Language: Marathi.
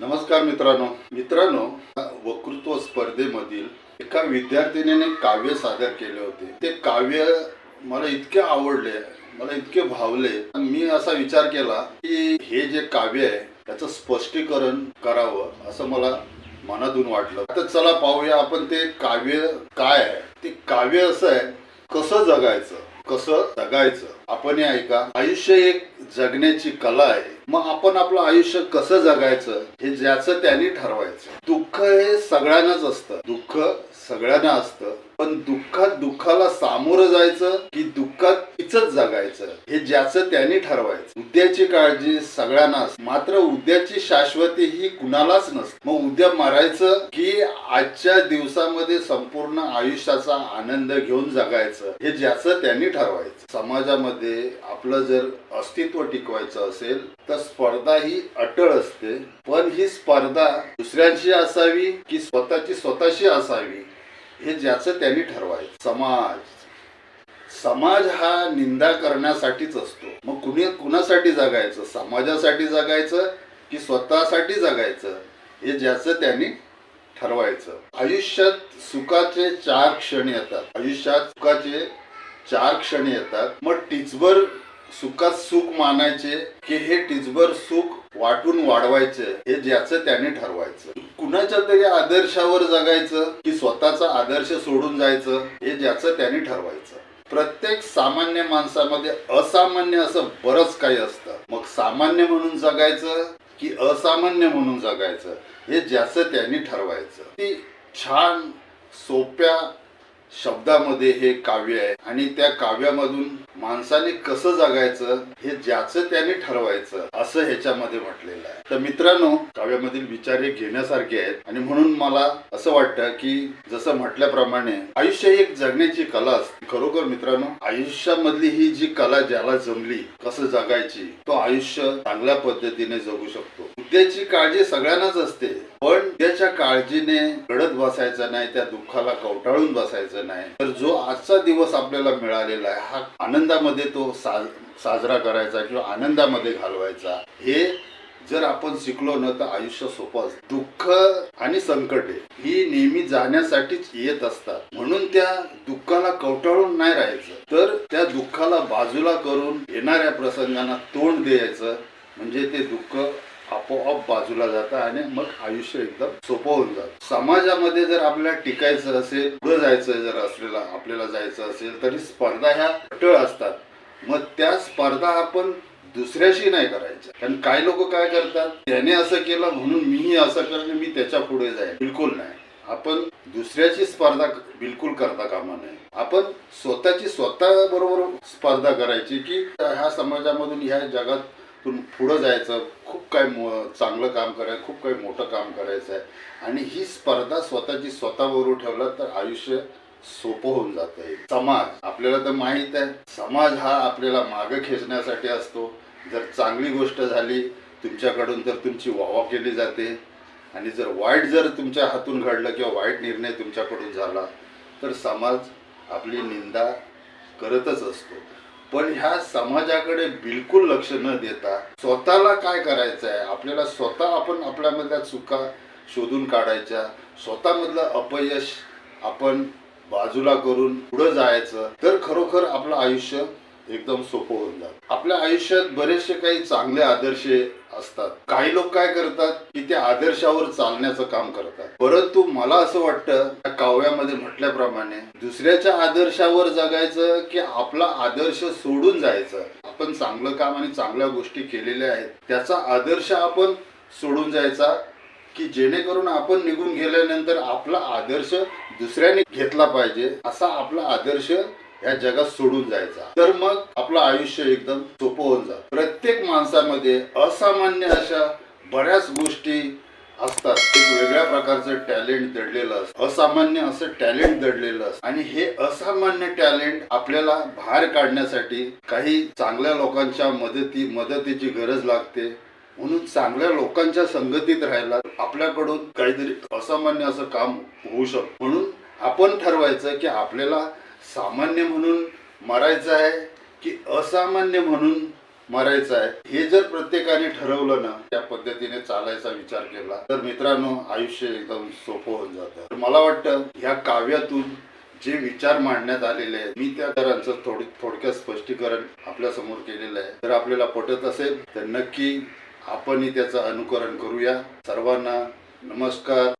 नमस्कार मित्रांनो. मित्रांनो वक्तृत्व स्पर्धेमधील एका विद्यार्थिनीने काव्य सादर केले होते. ते काव्य मला इतके आवडले मला इतके भावले. मी असा विचार केला की हे जे काव्य आहे त्याचं स्पष्टीकरण करावं असं मला मनातून वाटलं. आता चला पाहूया आपण ते काव्य काय आहे. ते काव्य असं आहे कसं जगायचं? कसं जगायचं? आपण हे ऐका. आयुष्य एक जगण्याची कला आहे. मग आपण आपलं आयुष्य कसं जगायचं? हे ज्याचं त्यांनी ठरवायचं. दुःख हे सगळ्यांनाच असतं. दुःख सगळ्यांना असतं. पण दुःखात दुःखाला सामोरं जायचं की दुःखात तिचंच जगायचं हे ज्याचं त्यांनी ठरवायचं. उद्याची काळजी सगळ्यांनाच मात्र उद्याची शाश्वती ही कुणालाच नसते. मग उद्या मरायचं की आजच्या दिवसामध्ये संपूर्ण आयुष्याचा आनंद घेऊन जगायचं हे ज्याचं त्यांनी ठरवायचं. समाजामध्ये आपलं जर अस्तित्व टिकवायचं असेल तर स्पर्धा ही अटळ असते. पण ही स्पर्धा दुसऱ्यांशी असावी की स्वतःची स्वतःशी असावी? हे ज्याचं त्यांनी ठरवायचं. समाज. समाज हा निंदा करण्यासाठीच असतो. मग कुणी कुणासाठी जगायचं? समाजासाठी जगायचं की स्वतःसाठी जगायचं? हे ज्याचं त्यांनी ठरवायचं. आयुष्यात सुखाचे चार क्षण येतात. आयुष्यात सुखाचे चार क्षण येतात. मग टिचभर सुखात सुख मानायचे की हे टिचभर सुख वाटून वाढवायचे हे ज्याचं त्याने ठरवायचं. कुणाच्या तरी आदर्शावर जगायचं की स्वतःचा आदर्श सोडून जायचं हे ज्याचं त्याने ठरवायचं. प्रत्येक सामान्य माणसामध्ये असामान्य असं बरंच काही असतं. मग सामान्य म्हणून जगायचं की असामान्य म्हणून जगायचं हे ज्याचं त्यांनी ठरवायचं. ती छान सोप्या शब्दामध्ये हे काव्य आहे. आणि त्या काव्यामधून माणसाने कसं जगायचं हे ज्याचं त्याने ठरवायचं असं ह्याच्यामध्ये म्हटलेलं आहे. तर मित्रांनो काव्यामधील विचार हे घेण्यासारखे आहेत. आणि म्हणून मला असं वाटतं की जसं म्हटल्याप्रमाणे आयुष्य ही एक जगण्याची कला असते. खरोखर मित्रांनो आयुष्यामधली ही जी कला ज्याला जमली कसं जगायची तो आयुष्य चांगल्या पद्धतीने जगू शकतो. उद्याची काळजी सगळ्यांनाच असते. पण उद्याच्या काळजीने रडत बसायचं नाही त्या दुःखाला कवटाळून बसायचं नाही. तर जो आजचा दिवस आपल्याला मिळालेला आहे हा आनंदामध्ये तो साजरा करायचा किंवा आनंदामध्ये घालवायचा. हे जर आपण शिकलो ना तर आयुष्य सोपं असतं. दुःख आणि संकटे ही नेहमी जाण्यासाठीच येत असतात. म्हणून त्या दुःखाला कवटाळून नाही राहायचं. तर त्या दुःखाला बाजूला करून येणाऱ्या प्रसंगांना तोंड द्यायचं. म्हणजे ते दुःख आपोआप बाजूला जातं आणि मग आयुष्य एकदम सोपं होऊन जातं. समाजामध्ये जर आपल्याला टिकायचं असेल पुढे जायचं जर असलेला आपल्याला जायचं असेल तरी स्पर्धा ह्या अटळ असतात. मग त्या स्पर्धा आपण दुसऱ्याशी नाही करायच्या. कारण काही लोक काय करतात त्याने असं केलं म्हणून मीही असं करेन मी त्याच्या पुढे जाईल बिलकुल नाही. आपण दुसऱ्याची स्पर्धा बिलकुल करता कामा नये. आपण स्वतःची स्वतः बरोबर स्पर्धा करायची की ह्या समाजामधून ह्या जगात जगातून पुढं जायचं खूप काय मो- चांगलं काम करायचं खूप काही मोठं काम करायचं आहे. आणि ही स्पर्धा स्वतःची स्वतःबरोबर ठेवला तर आयुष्य सोपं होऊन जात आहे समाज आपल्याला तर माहीत आहे समाज हा आपल्याला मागे खेचण्यासाठी असतो. जर चांगली गोष्ट झाली तुमच्याकडून तर तुमची वावा केली जाते. आणि जर वाईट जर तुमच्या हातून घडलं किंवा वाईट निर्णय तुमच्याकडून झाला तर समाज आपली निंदा करतच असतो. पण ह्या समाजाकडे बिलकुल लक्ष न देता स्वतःला काय करायचं आहे आपल्याला स्वतः आपण आपल्यामधल्या चुका शोधून काढायच्या स्वतःमधलं अपयश आपण बाजूला करून पुढं जायचं तर खरोखर आपलं आयुष्य एकदम सोपं होऊन जातं. आपल्या आयुष्यात बरेचसे काही चांगले आदर्श असतात. काही लोक काय करतात की त्या आदर्शावर चालण्याचं काम करतात. परंतु मला असं वाटतं त्या काव्यामध्ये म्हटल्याप्रमाणे दुसऱ्याच्या आदर्शावर जगायचं की आपला आदर्श सोडून जायचं. आपण चांगलं काम आणि चांगल्या गोष्टी केलेल्या आहेत. त्याचा आदर्श आपण सोडून जायचा की जेणेकरून आपण निघून गेल्यानंतर आपला आदर्श दुसऱ्याने घेतला पाहिजे असा आपला आदर्श या जगात सोडून जायचा. तर मग आपलं आयुष्य एकदम सोपं होऊन जात. प्रत्येक माणसामध्ये असामान्य अशा बऱ्याच गोष्टी असतात. एक वेगळ्या प्रकारचं टॅलेंट दडलेलं असतं. असामान्य असं टॅलेंट दडलेलं असतं. आणि हे असामान्य टॅलेंट आपल्याला बाहेर काढण्यासाठी काही चांगल्या लोकांच्या मदती मदतीची गरज लागते. म्हणून चांगल्या लोकांच्या संगतीत राहायला आपल्याकडून काहीतरी असामान्य असं काम होऊ शकतं. म्हणून आपण ठरवायचं की आपल्याला सामान्य म्हणून मरायचं आहे की असामान्य म्हणून मरायचं आहे? हे जर प्रत्येकाने ठरवलं ना त्या पद्धतीने चालायचा विचार केला तर मित्रांनो आयुष्य एकदम सोपं होऊन जातं. तर मला वाटतं ह्या काव्यातून जे विचार मांडण्यात आलेले आहेत मी त्या विचारांचं थोडी थोडक्यात स्पष्टीकरण आपल्यासमोर केलेलं आहे. जर आपल्याला पटत असेल तर नक्की आपणही त्याचं अनुकरण करूया. सर्वांना नमस्कार.